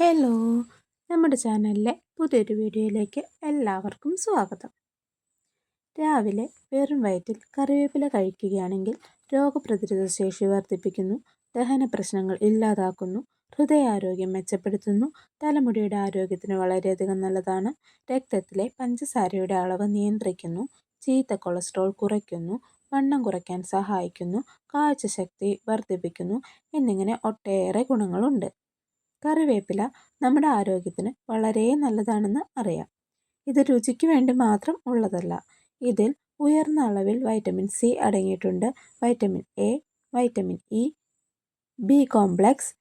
Hello നമ്മുടെ ചാനലിലെ പുതിയൊരു വീഡിയോയിലേക്ക് എല്ലാവർക്കും സ്വാഗതം. രാവിലെ വെറും വയറ്റിൽ കറിവേപ്പില കഴിക്കുകയാണെങ്കിൽ രോഗപ്രതിരോധ ശേഷി വർദ്ധിപ്പിക്കുന്നു ദഹന പ്രശ്നങ്ങൾ ഇല്ലാതാക്കുന്നു ഹൃദയാരോഗ്യം മെച്ചപ്പെടുത്തുന്നു തലമുടിയുടെ ആരോഗ്യത്തിന് വളരെയധികം നല്ലതാണ് രക്തത്തിലെ പഞ്ചസാരയുടെ അളവ് നിയന്ത്രിക്കുന്നു ചീത്ത കൊളസ്ട്രോൾ കുറയ്ക്കുന്നു വണ്ണം കുറയ്ക്കാൻ സഹായിക്കുന്നു കാഴ്ചശക്തി വർദ്ധിപ്പിക്കുന്നു എന്നിങ്ങനെ ഒട്ടേറെ ഗുണങ്ങളുണ്ട്. കറിവേപ്പില നമ്മുടെ ആരോഗ്യത്തിന് വളരെ നല്ലതാണെന്ന് അറിയാം. ഇത് രുചിക്ക് വേണ്ടി മാത്രം ഉള്ളതല്ല. ഇതിൽ ഉയർന്ന അളവിൽ വൈറ്റമിൻ സി അടങ്ങിയിട്ടുണ്ട്. Vitamin A vitamin E B complex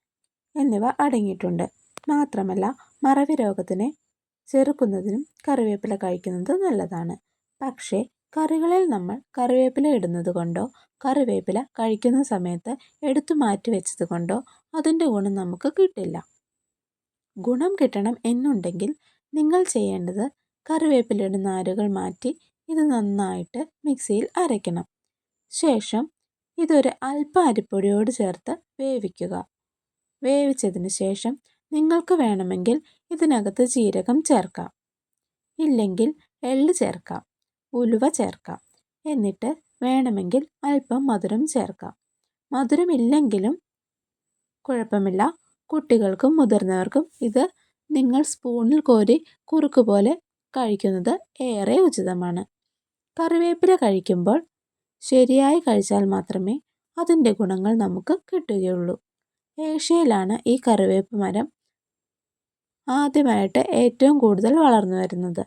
എന്നിവ അടങ്ങിയിട്ടുണ്ട്. മാത്രമല്ല മറവി രോഗത്തിനെ ചെറുക്കുന്നതിനും കറിവേപ്പില കഴിക്കുന്നത് നല്ലതാണ്. പക്ഷേ കറികളിൽ നമ്മൾ കറിവേപ്പില ഇടുന്നത് കൊണ്ടോ കറിവേപ്പില കഴിക്കുന്ന സമയത്ത് എടുത്തു മാറ്റി വെച്ചത് കൊണ്ടോ അതിന്റെ ഗുണം നമുക്ക് കിട്ടില്ല. ഗുണം കിട്ടണം എന്നുണ്ടെങ്കിൽ നിങ്ങൾ ചെയ്യേണ്ടത് കറിവേപ്പിലയുടെ നാരുകൾ മാറ്റി ഇത് നന്നായിട്ട് മിക്സിയിൽ അരയ്ക്കണം. ശേഷം ഇതൊരു അല്പ അരിപ്പൊടിയോട് ചേർത്ത് വേവിക്കുക. വേവിച്ചതിന് ശേഷം നിങ്ങൾക്ക് വേണമെങ്കിൽ ഇതിനകത്ത് ജീരകം ചേർക്കാം. ഇല്ലെങ്കിൽ എള്ള് ചേർക്കാം ഉലുവ ചേർക്കാം. എന്നിട്ട് വേണമെങ്കിൽ അല്പം മധുരം ചേർക്കാം. മധുരമില്ലെങ്കിലും കുഴപ്പമില്ല. കുട്ടികൾക്കും മുതിർന്നവർക്കും ഇത് നിങ്ങൾ സ്പൂണിൽ കോരി കുറുക്ക് പോലെ കഴിക്കുന്നത് ഏറെ ഉചിതമാണ്. കറിവേപ്പില കഴിക്കുമ്പോൾ ശരിയായി കഴിച്ചാൽ മാത്രമേ അതിന്റെ ഗുണങ്ങൾ നമുക്ക് കിട്ടുകയുള്ളൂ. ഏഷ്യയിലാണ് ഈ കറിവേപ്പ് മരം ആദ്യമായിട്ട് ഏറ്റവും കൂടുതൽ വളർന്നു വരുന്നത്.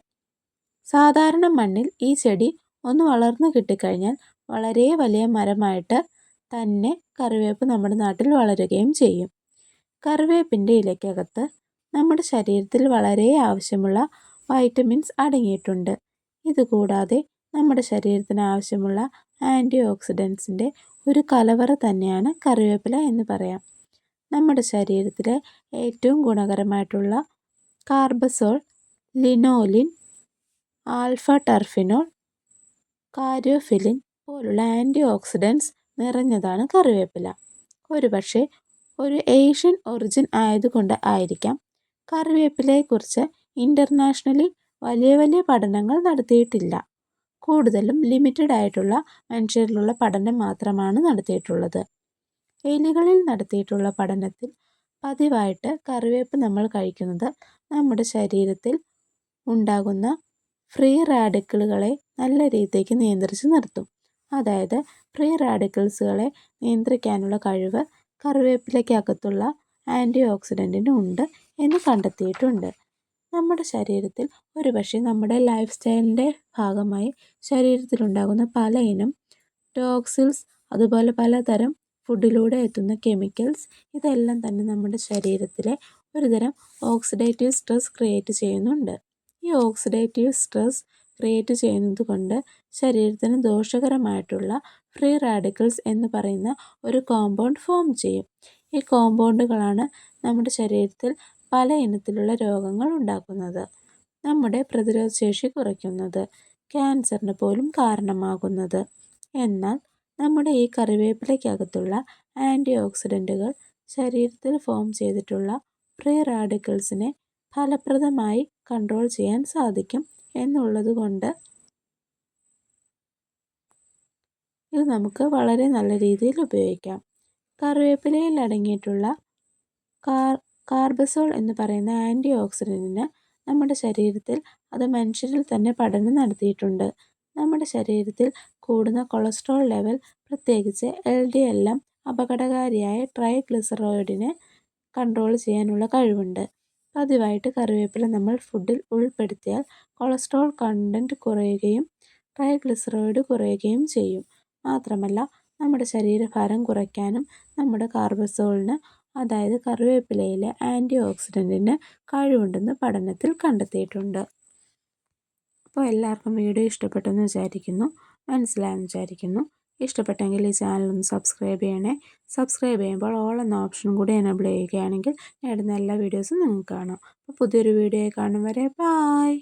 സാധാരണ മണ്ണിൽ ഈ ചെടി ഒന്ന് വളർന്നു കിട്ടിക്കഴിഞ്ഞാൽ വളരെ വലിയ മരമായിട്ട് തന്നെ കറിവേപ്പ് നമ്മുടെ നാട്ടിൽ വളരുകയും ചെയ്യും. കറിവേപ്പിന്റെ ഇലയ്ക്കകത്ത് നമ്മുടെ ശരീരത്തിൽ വളരെ ആവശ്യമുള്ള വൈറ്റമിൻസ് അടങ്ങിയിട്ടുണ്ട്. ഇതുകൂടാതെ നമ്മുടെ ശരീരത്തിന് ആവശ്യമുള്ള ആന്റി ഓക്സിഡൻസിന്റെ ഒരു കലവറ തന്നെയാണ് കറിവേപ്പില എന്ന് പറയാം. നമ്മുടെ ശരീരത്തിലെ ഏറ്റവും ഗുണകരമായിട്ടുള്ള കാർബസോൾ ലിനോലിൻ ആൽഫ ടർഫിനോൾ കാരിയോഫിലിൻ പോലുള്ള ആന്റി ഓക്സിഡൻസ് നിറഞ്ഞതാണ് കറിവേപ്പില. ഒരുപക്ഷെ ഒരു ഏഷ്യൻ ഒറിജിൻ ആയതുകൊണ്ട് ആയിരിക്കാം. കറിവേപ്പിലയെക്കുറിച്ച് ഇന്റർനാഷണലി വലിയ വലിയ പഠനങ്ങൾ നടത്തിയിട്ടില്ല. കൂടുതലും ലിമിറ്റഡ് ആയിട്ടുള്ള മനുഷ്യരിലുള്ള പഠനം മാത്രമാണ് നടത്തിയിട്ടുള്ളത്. എലികളിൽ നടത്തിയിട്ടുള്ള പഠനത്തിൽ പതിവായിട്ട് കറിവേപ്പ് നമ്മൾ കഴിക്കുന്നത് നമ്മുടെ ശരീരത്തിൽ ഉണ്ടാകുന്ന ഫ്രീ റാഡിക്കിളുകളെ നല്ല രീതിക്ക് നിയന്ത്രിച്ച് നിർത്തും. അതായത് ഫ്രീ റാഡിക്കിൾസുകളെ നിയന്ത്രിക്കാനുള്ള കഴിവ് കറിവേപ്പിലയ്ക്കകത്തുള്ള ആന്റി ഓക്സിഡന്റിനും ഉണ്ട് എന്ന് കണ്ടെത്തിയിട്ടുണ്ട്. നമ്മുടെ ശരീരത്തിൽ ഒരുപക്ഷെ നമ്മുടെ ലൈഫ് സ്റ്റൈലിന്റെ ഭാഗമായി ശരീരത്തിലുണ്ടാകുന്ന പല ഇനം ടോക്സിൽസ് അതുപോലെ പലതരം ഫുഡിലൂടെ എത്തുന്ന കെമിക്കൽസ് ഇതെല്ലാം തന്നെ നമ്മുടെ ശരീരത്തിലെ ഒരുതരം ഓക്സിഡേറ്റീവ് സ്ട്രെസ് ക്രിയേറ്റ് ചെയ്യുന്നുണ്ട്. ഈ ഓക്സിഡേറ്റീവ് സ്ട്രെസ് ക്രിയേറ്റ് ചെയ്യുന്നത് കൊണ്ട് ശരീരത്തിന് ദോഷകരമായിട്ടുള്ള ഫ്രീ റാഡിക്കൽസ് എന്ന് പറയുന്ന ഒരു കോമ്പൗണ്ട് ഫോം ചെയ്യും. ഈ കോമ്പൗണ്ടുകളാണ് നമ്മുടെ ശരീരത്തിൽ പല ഇനത്തിലുള്ള രോഗങ്ങൾ ഉണ്ടാക്കുന്നത്. നമ്മുടെ പ്രതിരോധശേഷി കുറയ്ക്കുന്നത് ക്യാൻസറിന് പോലും കാരണമാകുന്നത്. എന്നാൽ നമ്മുടെ ഈ കറിവേപ്പിലയ്ക്കകത്തുള്ള ആന്റി ഓക്സിഡന്റുകൾ ശരീരത്തിൽ ഫോം ചെയ്തിട്ടുള്ള ഫ്രീ റാഡിക്കൽസിനെ ഫലപ്രദമായി കൺട്രോൾ ചെയ്യാൻ സാധിക്കും എന്നുള്ളത് കൊണ്ട് ഇത് നമുക്ക് വളരെ നല്ല രീതിയിൽ ഉപയോഗിക്കാം. കറിവേപ്പിലയിൽ അടങ്ങിയിട്ടുള്ള കാർ കാർബസോൾ എന്ന് പറയുന്ന ആന്റി ഓക്സിഡന്റിന് നമ്മുടെ ശരീരത്തിൽ അത് മനുഷ്യരിൽ തന്നെ പഠനം നടത്തിയിട്ടുണ്ട്. നമ്മുടെ ശരീരത്തിൽ കൂടുന്ന കൊളസ്ട്രോൾ ലെവൽ പ്രത്യേകിച്ച് എൽ ഡി എൽ എം അപകടകാരിയായ ട്രൈഗ്ലിസറോയിഡിനെ കൺട്രോൾ ചെയ്യാനുള്ള കഴിവുണ്ട്. പതിവായിട്ട് കറിവേപ്പില നമ്മൾ ഫുഡിൽ ഉൾപ്പെടുത്തിയാൽ കൊളസ്ട്രോൾ കണ്ടന്റ് കുറയുകയും ട്രൈഗ്ലിസറോയിഡ് കുറയുകയും ചെയ്യും. മാത്രമല്ല നമ്മുടെ ശരീരഭാരം കുറയ്ക്കാനും നമ്മുടെ കാർബസോളിന് അതായത് കറിവേപ്പിലയിലെ ആന്റി ഓക്സിഡന്റിന് കഴിവുണ്ടെന്ന് പഠനത്തിൽ കണ്ടെത്തിയിട്ടുണ്ട്. അപ്പോൾ എല്ലാവർക്കും വീഡിയോ ഇഷ്ടപ്പെട്ടെന്ന് വിചാരിക്കുന്നു. മനസ്സിലായെന്ന് വിചാരിക്കുന്നു. ഇഷ്ടപ്പെട്ടെങ്കിൽ ഈ ചാനൽ ഒന്ന് സബ്സ്ക്രൈബ് ചെയ്യണേ. സബ്സ്ക്രൈബ് ചെയ്യുമ്പോൾ ഓൾ എന്ന ഓപ്ഷനും കൂടി എനബിൾ ചെയ്യുകയാണെങ്കിൽ നേടുന്ന എല്ലാ വീഡിയോസും നിങ്ങൾക്ക് കാണാം. അപ്പോൾ പുതിയൊരു വീഡിയോ കാണും വരെ. ബായ്